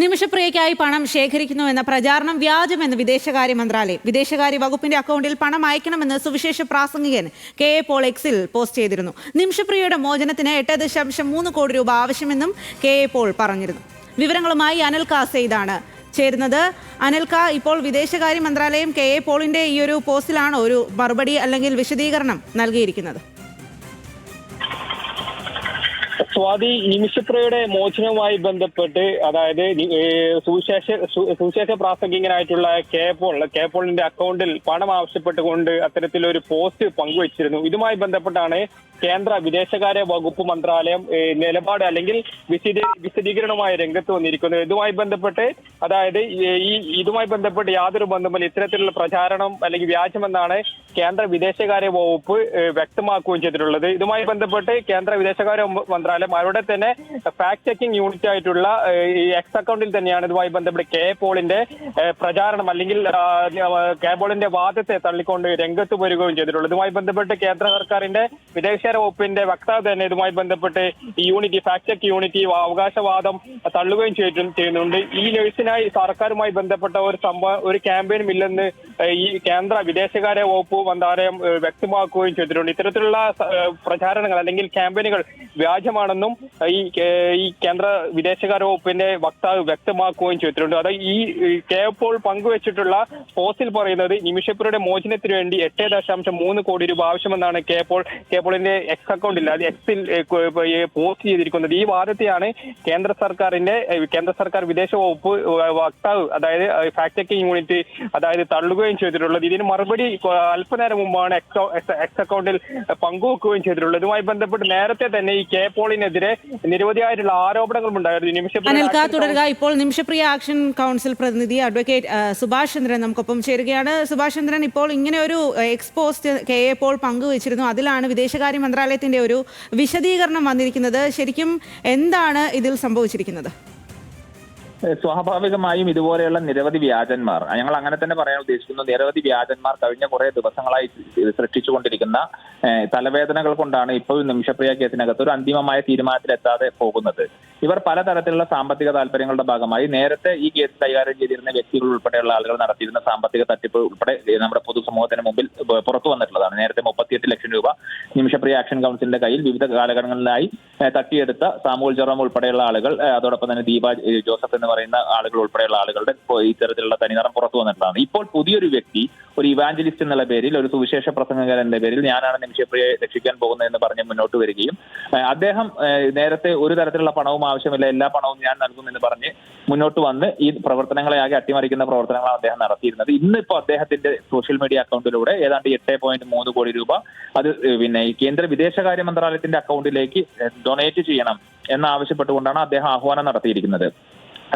നിമിഷപ്രിയയ്ക്കായി പണം ശേഖരിക്കുന്നുവെന്ന പ്രചാരണം വ്യാജമെന്ന് വിദേശകാര്യ മന്ത്രാലയം. വിദേശകാര്യ വകുപ്പിന്റെ അക്കൗണ്ടിൽ പണം അയക്കണമെന്ന് സുവിശേഷ പ്രാസംഗികൻ കെ എ പോൾ എക്സിൽ പോസ്റ്റ് ചെയ്തിരുന്നു. നിമിഷപ്രിയയുടെ മോചനത്തിന് എട്ട് ദശാംശം മൂന്ന് കോടി രൂപ ആവശ്യമെന്നും കെ എ പോൾ പറഞ്ഞിരുന്നു. വിവരങ്ങളുമായി അനിൽ കാസെയ്ദാണ് ചേരുന്നത്. അനൽക ഇപ്പോൾ വിദേശകാര്യ മന്ത്രാലയം കെ എ പോളിന്റെ ഈ ഒരു പോസ്റ്റിലാണ് ഒരു മറുപടി അല്ലെങ്കിൽ വിശദീകരണം നൽകിയിരിക്കുന്നത്. സ്വാതി നിമിഷപ്രയുടെ മോചനവുമായി ബന്ധപ്പെട്ട് അതായത് സുവിശേഷ സുവിശേഷ പ്രാസംഗികനായിട്ടുള്ള കെ പോൾ കെ പോളിന്റെ അക്കൗണ്ടിൽ പണം ആവശ്യപ്പെട്ടുകൊണ്ട് അത്തരത്തിലൊരു പോസ്റ്റ് പങ്കുവച്ചിരുന്നു. ഇതുമായി ബന്ധപ്പെട്ടാണ് കേന്ദ്ര വിദേശകാര്യ വകുപ്പ് മന്ത്രാലയം നിലപാട് അല്ലെങ്കിൽ വിശദീ വിശദീകരണവുമായി രംഗത്ത് വന്നിരിക്കുന്നത് ഇതുമായി ബന്ധപ്പെട്ട് അതായത് ഈ- ഇതുമായി ബന്ധപ്പെട്ട് യാതൊരു ബന്ധമില്ല ഇത്തരത്തിലുള്ള പ്രചാരണം അല്ലെങ്കിൽ വ്യാജമെന്നാണ് കേന്ദ്ര വിദേശകാര്യ വകുപ്പ് വ്യക്തമാക്കുകയും ചെയ്തിട്ടുള്ളത്. ഇതുമായി ബന്ധപ്പെട്ട് കേന്ദ്ര വിദേശകാര്യ മന്ത്രാലയം അവിടെ തന്നെ ഫാക്ട് ചെക്കിംഗ് യൂണിറ്റ് ആയിട്ടുള്ള ഈ എക്സ് അക്കൗണ്ടിൽ തന്നെയാണ് ഇതുമായി ബന്ധപ്പെട്ട് കെ പോളിന്റെ പ്രചാരണം അല്ലെങ്കിൽ കെ പോളിന്റെ വാദത്തെ തള്ളിക്കൊണ്ട് രംഗത്ത് വരികയും ചെയ്തിട്ടുള്ളത്. ഇതുമായി ബന്ധപ്പെട്ട് കേന്ദ്ര സർക്കാരിന്റെ വിദേശകാര്യ വകുപ്പിന്റെ വക്താവ് തന്നെ ഇതുമായി ബന്ധപ്പെട്ട് യൂണിറ്റ് ഫാക്ട് ചെക്ക് യൂണിറ്റ് അവകാശവാദം തള്ളുകയും ചെയ്യുന്നുണ്ട്. ഈ നഴ്സിനായി സർക്കാരുമായി ബന്ധപ്പെട്ട ഒരു സംഭവം ഒരു ക്യാമ്പയിനും ഇല്ലെന്ന് ഈ കേന്ദ്ര വിദേശകാര്യ വകുപ്പ് മന്ത്രാലയം വ്യക്തമാക്കുകയും ചെയ്തിട്ടുണ്ട്. ഇത്തരത്തിലുള്ള പ്രചാരണങ്ങൾ അല്ലെങ്കിൽ ക്യാമ്പയിനുകൾ വ്യാജമാണെന്നും ഈ കേന്ദ്ര വിദേശകാര്യ വകുപ്പിന്റെ വക്താവ് വ്യക്തമാക്കുകയും ചെയ്തിട്ടുണ്ട്. അത് ഈ കെ പോൾ പങ്കുവച്ചിട്ടുള്ള പോസ്റ്റിൽ പറയുന്നത് നിമിഷപ്പുരയുടെ മോചനത്തിന് വേണ്ടി എട്ട് ദശാംശം മൂന്ന് കോടി രൂപ ആവശ്യമെന്നാണ് കെ പോൾ കെ പോളിന്റെ എക്സ് അക്കൗണ്ടിൽ അത് എക്സിൽ പോസ്റ്റ് ചെയ്തിരിക്കുന്നത്. ഈ വാദത്തെയാണ് കേന്ദ്ര സർക്കാരിന്റെ കേന്ദ്ര സർക്കാർ വിദേശ വകുപ്പ് വക്താവ് അതായത് ഫാക്ട് ചെക്കിംഗ് യൂണിറ്റ് അതായത് തള്ളുകയും ചെയ്തിട്ടുള്ളത്. ഇതിന് മറുപടി അല്പനേരം മുമ്പാണ് എക്സ് അക്കൗണ്ടിൽ പങ്കുവെക്കുകയും ചെയ്തിട്ടുള്ളത്. ഇതുമായി ബന്ധപ്പെട്ട് നേരത്തെ തന്നെ ഈ കെ പോളിനെതിരെ നിരവധിയായിട്ടുള്ള ആരോപണങ്ങളും ഉണ്ടായിരുന്നു. നിമിഷം അനിൽക തുടരുക. ഇപ്പോൾ നിമിഷപ്രിയ ആക്ഷൻ കൗൺസിൽ പ്രതിനിധി അഡ്വക്കേറ്റ് സുഭാഷ് ചന്ദ്രൻ നമുക്കൊപ്പം ചേരുകയാണ്. സുഭാഷ് ചന്ദ്രൻ ഇപ്പോൾ ഇങ്ങനെ ഒരു എക്സ്പോസ്റ്റ് കെ എ പോൾ പങ്കുവച്ചിരുന്നു. അതിലാണ് വിദേശകാര്യ മന്ത്രാലയത്തിന്റെ ഒരു വിശദീകരണം വന്നിരിക്കുന്നത്. ശരിക്കും എന്താണ് ഇതിൽ സംഭവിച്ചിരിക്കുന്നത്? സ്വാഭാവികമായും ഇതുപോലെയുള്ള നിരവധി വ്യാജന്മാർ ഞങ്ങൾ അങ്ങനെ തന്നെ പറയാൻ ഉദ്ദേശിക്കുന്നു നിരവധി വ്യാജന്മാർ കഴിഞ്ഞ കുറെ ദിവസങ്ങളായി സൃഷ്ടിച്ചുകൊണ്ടിരിക്കുന്ന തലവേദനകൾ കൊണ്ടാണ് ഇപ്പോൾ നിമിഷപ്രിയ കേസിനകത്ത് ഒരു അന്തിമമായ തീരുമാനത്തിലെത്താതെ പോകുന്നത്. ഇവർ പലതരത്തിലുള്ള സാമ്പത്തിക താല്പര്യങ്ങളുടെ ഭാഗമായി നേരത്തെ ഈ കേസ് കൈകാര്യം ചെയ്തിരുന്ന വ്യക്തികൾ ഉൾപ്പെടെയുള്ള ആളുകൾ നടത്തിയിരുന്ന സാമ്പത്തിക തട്ടിപ്പ് ഉൾപ്പെടെ നമ്മുടെ പൊതുസമൂഹത്തിന് മുമ്പിൽ പുറത്തു വന്നിട്ടുള്ളതാണ്. നേരത്തെ മുപ്പത്തിയെട്ട് ലക്ഷം രൂപ നിമിഷപ്രിയ ആക്ഷൻ കൗൺസിലിന്റെ കയ്യിൽ വിവിധ കാലഘട്ടങ്ങളിലായി തട്ടിയെടുത്ത സാമൂഹ്യ ജെറോം ഉൾപ്പെടെയുള്ള ആളുകൾ അതോടൊപ്പം തന്നെ ദീപ ജോസഫ് എന്ന് പറയുന്ന ആളുകൾ ഉൾപ്പെടെയുള്ള ആളുകളുടെ ഇത്തരത്തിലുള്ള തനിനിറം പുറത്തു വന്നിട്ടുള്ളതാണ്. ഇപ്പോൾ പുതിയൊരു വ്യക്തി ഒരു ഇവാഞ്ചലിസ്റ്റ് എന്നുള്ള പേരിൽ ഒരു സുവിശേഷ പ്രസംഗകൻ എന്ന പേരിൽ ഞാനാണ് നിമിഷപ്രിയെ രക്ഷിക്കാൻ പോകുന്നതെന്ന് പറഞ്ഞ് മുന്നോട്ട് വരികയും അദ്ദേഹം നേരത്തെ ഒരു തരത്തിലുള്ള പണവും ആവശ്യമില്ല എല്ലാ പണവും ഞാൻ നൽകുമെന്ന് പറഞ്ഞ് മുന്നോട്ട് വന്ന് ഈ പ്രവർത്തനങ്ങളെ ആകെ അട്ടിമറിക്കുന്ന പ്രവർത്തനങ്ങളാണ് അദ്ദേഹം നടത്തിയിരുന്നത്. ഇന്ന് ഇപ്പോൾ അദ്ദേഹത്തിന്റെ സോഷ്യൽ മീഡിയ അക്കൗണ്ടിലൂടെ ഏതാണ്ട് എട്ട് പോയിന്റ് മൂന്ന് കോടി രൂപ അത് പിന്നെ കേന്ദ്ര വിദേശകാര്യ മന്ത്രാലയത്തിന്റെ അക്കൗണ്ടിലേക്ക് ഡൊണേറ്റ് ചെയ്യണം എന്നാവശ്യപ്പെട്ടുകൊണ്ടാണ് അദ്ദേഹം ആഹ്വാനം നടത്തിയിരിക്കുന്നത്.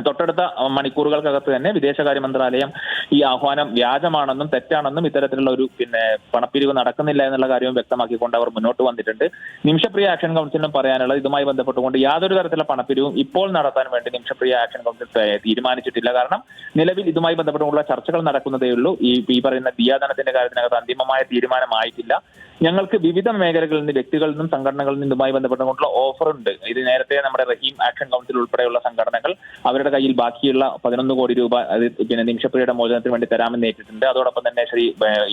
തൊട്ടടുത്ത മണിക്കൂറുകൾക്കകത്ത് തന്നെ വിദേശകാര്യ മന്ത്രാലയം ഈ ആഹ്വാനം വ്യാജമാണെന്നും തെറ്റാണെന്നും ഇത്തരത്തിലുള്ള ഒരു പിന്നെ പണപ്പിരിവ് നടക്കുന്നില്ല എന്നുള്ള കാര്യവും വ്യക്തമാക്കിക്കൊണ്ട് അവർ മുന്നോട്ട് വന്നിട്ടുണ്ട്. നിമിഷപ്രിയ ആക്ഷൻ കൗൺസിലിനും പറയാനുള്ളത് ഇതുമായി ബന്ധപ്പെട്ടുകൊണ്ട് യാതൊരു തരത്തിലുള്ള പണപ്പിരിവും ഇപ്പോൾ നടത്താൻ വേണ്ടി നിമിഷപ്രിയ ആക്ഷൻ കൗൺസിൽ തീരുമാനിച്ചിട്ടില്ല. കാരണം നിലവിൽ ഇതുമായി ബന്ധപ്പെട്ടുള്ള ചർച്ചകൾ നടക്കുന്നതേ ഉള്ളൂ. ഈ ഈ പറയുന്ന ദിയാദനത്തിന്റെ കാര്യത്തിനകത്ത് അന്തിമമായ തീരുമാനമായിട്ടില്ല. ഞങ്ങൾക്ക് വിവിധ മേഖലകളിൽ നിന്ന് വ്യക്തികളിൽ നിന്നും സംഘടനകളിൽ നിന്നും ഇതുമായി ബന്ധപ്പെട്ടുകൊണ്ടുള്ള ഓഫർ ഉണ്ട് ഇത് നേരത്തെ നമ്മുടെ റഹീം ആക്ഷൻ കൗൺസിൽ ഉൾപ്പെടെയുള്ള സംഘടനകൾ അവരുടെ കയ്യിൽ ബാക്കിയുള്ള പതിനൊന്ന് കോടി രൂപ പിന്നെ നിമിഷപ്രിയയുടെ മോചനത്തിന് വേണ്ടി തരാമെന്ന് ഏറ്റിട്ടുണ്ട്. അതോടൊപ്പം തന്നെ ശ്രീ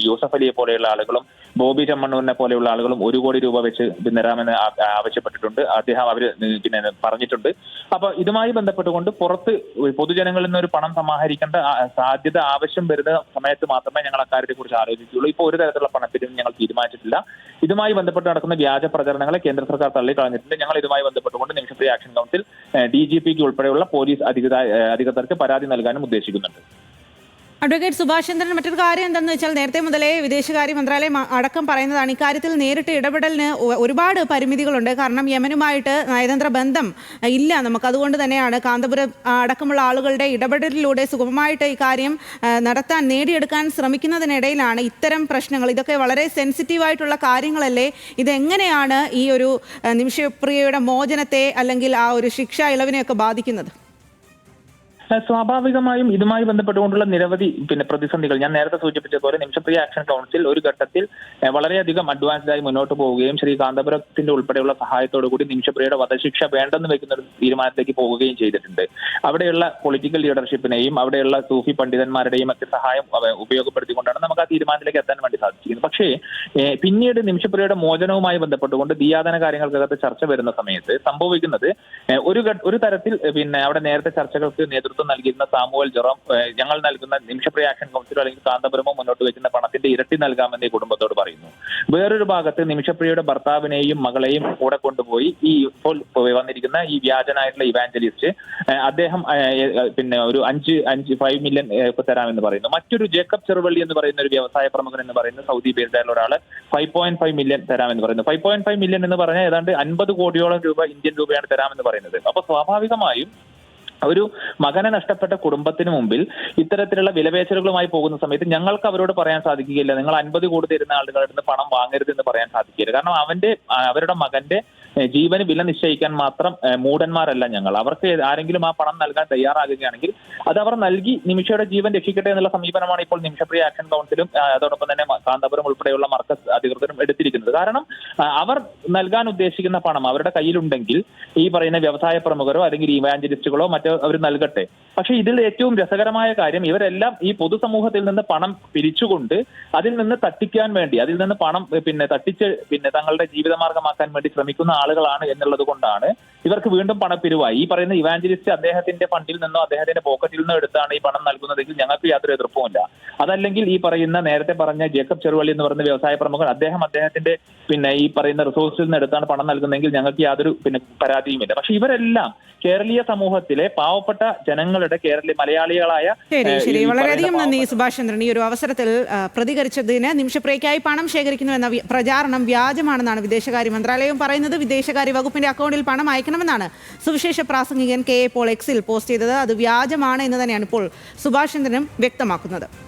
യൂസഫ് അലിയെ പോലെയുള്ള ആളുകളും ബോബി ചെമ്മണ്ണൂരിനെ പോലെയുള്ള ആളുകളും ഒരു കോടി രൂപ വെച്ച് പിന്തരാമെന്ന് ആവശ്യപ്പെട്ടിട്ടുണ്ട്. അദ്ദേഹം അവർ പിന്നെ പറഞ്ഞിട്ടുണ്ട്. അപ്പൊ ഇതുമായി ബന്ധപ്പെട്ടുകൊണ്ട് പുറത്ത് പൊതുജനങ്ങളിൽ നിന്ന് ഒരു പണം സമാഹരിക്കേണ്ട സാധ്യത ആവശ്യം വരുന്ന സമയത്ത് മാത്രമേ ഞങ്ങൾ അക്കാര്യത്തെ കുറിച്ച് ആലോചിക്കുകയുള്ളൂ. ഇപ്പോൾ ഒരു തരത്തിലുള്ള പണത്തിനും ഞങ്ങൾ തീരുമാനിച്ചിട്ടില്ല. ഇതുമായി ബന്ധപ്പെട്ട് നടക്കുന്ന വ്യാജ പ്രചരണങ്ങളെ കേന്ദ്ര സർക്കാർ തള്ളിക്കളഞ്ഞിട്ടുണ്ട്. ഞങ്ങൾ ഇതുമായി ബന്ധപ്പെട്ടുകൊണ്ട് Nimishapriya action council D G പിക്ക് ഉൾപ്പെടെയുള്ള പോലീസ് അധികൃത അധികൃതർക്ക് പരാതി നൽകാനും ഉദ്ദേശിക്കുന്നുണ്ട്. അഡ്വക്കേറ്റ് സുഭാഷ് ചന്ദ്രൻ മറ്റൊരു കാര്യം എന്താണെന്ന് വെച്ചാൽ നേരത്തെ മുതലേ വിദേശകാര്യ മന്ത്രാലയം അടക്കം പറയുന്നതാണ് ഇക്കാര്യത്തിൽ നേരിട്ട് ഇടപെടലിന് ഒരുപാട് പരിമിതികളുണ്ട്. കാരണം യമനുമായിട്ട് നയതന്ത്ര ബന്ധം ഇല്ല നമുക്ക്. അതുകൊണ്ട് തന്നെയാണ് കാന്തപുരം അടക്കമുള്ള ആളുകളുടെ ഇടപെടലിലൂടെ സുഗമമായിട്ട് ഇക്കാര്യം നടത്താൻ നേടിയെടുക്കാൻ ശ്രമിക്കുന്നതിനിടയിലാണ് ഇത്തരം പ്രശ്നങ്ങൾ. ഇതൊക്കെ വളരെ സെൻസിറ്റീവായിട്ടുള്ള കാര്യങ്ങളല്ലേ. ഇതെങ്ങനെയാണ് ഈ ഒരു നിമിഷപ്രിയയുടെ മോചനത്തെ അല്ലെങ്കിൽ ആ ഒരു ശിക്ഷ ഇളവിനെയൊക്കെ ബാധിക്കുന്നത്? സ്വാഭാവികമായും ഇതുമായി ബന്ധപ്പെട്ടുകൊണ്ടുള്ള നിരവധി പിന്നെ പ്രതിസന്ധികൾ. ഞാൻ നേരത്തെ സൂചിപ്പിച്ച സൂചിപ്പിച്ചതുപോലെ നിമിഷപ്രിയ ആക്ഷൻ കൗൺസിൽ ഒരു ഘട്ടത്തിൽ വളരെയധികം അഡ്വാൻസ്ഡ് ആയി മുന്നോട്ട് പോവുകയും ശ്രീ കാന്തപുരത്തിന്റെ ഉൾപ്പെടെയുള്ള സഹായത്തോടു കൂടി നിമിഷപ്രിയയുടെ വധശിക്ഷ വേണ്ടെന്ന് വെക്കുന്ന ഒരു തീരുമാനത്തിലേക്ക് പോവുകയും ചെയ്തിട്ടുണ്ട്. അവിടെയുള്ള പൊളിറ്റിക്കൽ ലീഡർഷിപ്പിനെയും അവിടെയുള്ള സൂഫി പണ്ഡിതന്മാരുടെയും ഒക്കെ സഹായം ഉപയോഗപ്പെടുത്തിക്കൊണ്ടാണ് നമുക്ക് ആ തീരുമാനത്തിലേക്ക് എത്താൻ വേണ്ടി സാധിച്ചിരിക്കുന്നത്. പക്ഷേ പിന്നീട് നിമിഷപ്രിയയുടെ മോചനവുമായി ബന്ധപ്പെട്ടുകൊണ്ട് ദിയാദന കാര്യങ്ങൾക്കകത്ത് ചർച്ച വരുന്ന സമയത്ത് സംഭവിക്കുന്നത് ഒരു ഒരു തരത്തിൽ പിന്നെ അവിടെ നേരത്തെ ചർച്ചകൾക്ക് നേതൃത്വം നൽകിയിരുന്ന സാമുവൽ ജെറോം ഞങ്ങൾ നൽകുന്ന നിമിഷപ്രിയ ആക്ഷൻ കൗൺസിലോ അല്ലെങ്കിൽ കാന്തപുരമോ മുന്നോട്ട് വെക്കുന്ന പണത്തിന്റെ ഇരട്ടി നൽകാമെന്ന് ഈ കുടുംബത്തോട് പറയുന്നു. വേറൊരു ഭാഗത്ത് നിമിഷപ്രിയയുടെ ഭർത്താവിനെയും മകളെയും കൂടെ കൊണ്ടുപോയി ഈ ഇപ്പോൾ വന്നിരിക്കുന്ന ഈ വ്യാജനായിട്ടുള്ള ഇവാഞ്ചലിസ്റ്റ് അദ്ദേഹം പിന്നെ ഒരു അഞ്ച് അഞ്ച് ഫൈവ് മില്യൺ തരാമെന്ന് പറയുന്നു. മറ്റൊരു ജേക്കബ് ചെറുവള്ളി എന്ന് പറയുന്ന ഒരു വ്യവസായ പ്രമുഖൻ എന്ന് പറയുന്ന സൗദി പേരിലുള്ള ഒരാൾ ഫൈവ് പോയിന്റ് ഫൈവ് മില്യൺ തരാമെന്ന് പറയുന്നു. ഫൈവ് പോയിന്റ് ഫൈവ് മില്യൺ എന്ന് പറഞ്ഞാൽ ഏതാണ്ട് അൻപത് കോടിയോളം രൂപ ഇന്ത്യൻ രൂപയാണ് തരാമെന്ന് പറയുന്നത്. അപ്പൊ സ്വാഭാവികമായും ഒരു മകനെ നഷ്ടപ്പെട്ട കുടുംബത്തിന് മുമ്പിൽ ഇത്തരത്തിലുള്ള വിലപേശലുകളുമായി പോകുന്ന സമയത്ത് ഞങ്ങൾക്ക് അവരോട് പറയാൻ സാധിക്കുകയില്ല. നിങ്ങൾ അൻപത് കോടി തരുന്ന ആളുകളുടെ നിന്ന് പണം വാങ്ങരുത് എന്ന് പറയാൻ സാധിക്കില്ല കാരണം അവന്റെ അവരുടെ മകന്റെ ജീവന് വില നിശ്ചയിക്കാൻ മാത്രം മൂടന്മാരല്ല ഞങ്ങൾ. അവർക്ക് ആരെങ്കിലും ആ പണം നൽകാൻ തയ്യാറാകുകയാണെങ്കിൽ അത് അവർ നൽകി നിമിഷയുടെ ജീവൻ രക്ഷിക്കട്ടെ എന്നുള്ള സമീപനമാണ് ഇപ്പോൾ നിമിഷപ്രിയ ആക്ഷൻ കൗൺസിലും അതോടൊപ്പം തന്നെ കാന്തപുരം ഉൾപ്പെടെയുള്ള മർക്കസ് അധികൃതരും എടുത്തിരിക്കുന്നത്. കാരണം അവർ നൽകാൻ ഉദ്ദേശിക്കുന്ന പണം അവരുടെ കയ്യിലുണ്ടെങ്കിൽ ഈ പറയുന്ന വ്യവസായ പ്രമുഖരോ അല്ലെങ്കിൽ ഇവാഞ്ചലിസ്റ്റുകളോ മറ്റോ അവർ നൽകട്ടെ. പക്ഷെ ഇതിൽ ഏറ്റവും രസകരമായ കാര്യം ഇവരെല്ലാം ഈ പൊതുസമൂഹത്തിൽ നിന്ന് പണം പിരിച്ചുകൊണ്ട് അതിൽ നിന്ന് തട്ടിക്കാൻ വേണ്ടി അതിൽ നിന്ന് പണം പിന്നെ തട്ടിച്ച് പിന്നെ തങ്ങളുടെ ജീവിതമാർഗമാക്കാൻ വേണ്ടി ശ്രമിക്കുന്ന ആളുകളാണ് എന്നുള്ളത് കൊണ്ടാണ് ഇവർക്ക് വീണ്ടും പണപ്പിരിവായി. ഈ പറയുന്ന ഇവാഞ്ചലിസ്റ്റ് അദ്ദേഹത്തിന്റെ ഫണ്ടിൽ നിന്നോ അദ്ദേഹത്തിന്റെ പോക്കറ്റിൽ നിന്നോ എടുത്താണ് ഈ പണം നൽകുന്നതെങ്കിൽ ഞങ്ങൾക്ക് യാതൊരു എതിർപ്പുമില്ല. അതല്ലെങ്കിൽ ഈ പറയുന്ന നേരത്തെ പറഞ്ഞ ജേക്കബ് ചെറുവള്ളി എന്ന് പറയുന്ന വ്യവസായ പ്രമുഖൻ അദ്ദേഹം അദ്ദേഹത്തിന്റെ പിന്നെ ഈ പറയുന്ന റിസോഴ്സിൽ നിന്ന് എടുത്താണ് പണം നൽകുന്നതെങ്കിൽ ഞങ്ങൾക്ക് യാതൊരു പിന്നെ പരാതിയുമില്ല. പക്ഷെ ഇവരെല്ലാം കേരളീയ സമൂഹത്തിലെ പാവപ്പെട്ട ജനങ്ങളുടെ കേരളീയ മലയാളികളായ ശരി ഏഹ്, ശരി. വളരെയധികം നന്ദി സുഭാഷ് ചന്ദ്രൻ ഈ ഒരു അവസരത്തിൽ പ്രതികരിച്ചതിന് നിമിഷപ്രേക്കായി പണം ശേഖരിക്കുന്നു എന്ന പ്രചാരണം വ്യാജമാണെന്നാണ് വിദേശകാര്യ മന്ത്രാലയം പറയുന്നത്. വിദേശകാര്യ വകുപ്പിന്റെ അക്കൗണ്ടിൽ പണം അയക്കണമെന്നാണ് സുവിശേഷ പ്രാസംഗികൻ കെ എ പോൾ എക്സിൽ പോസ്റ്റ് ചെയ്തത്. അത് വ്യാജമാണ് എന്ന് തന്നെയാണ് ഇപ്പോൾ സുഭാഷ് ചന്ദ്രനും വ്യക്തമാക്കുന്നത്.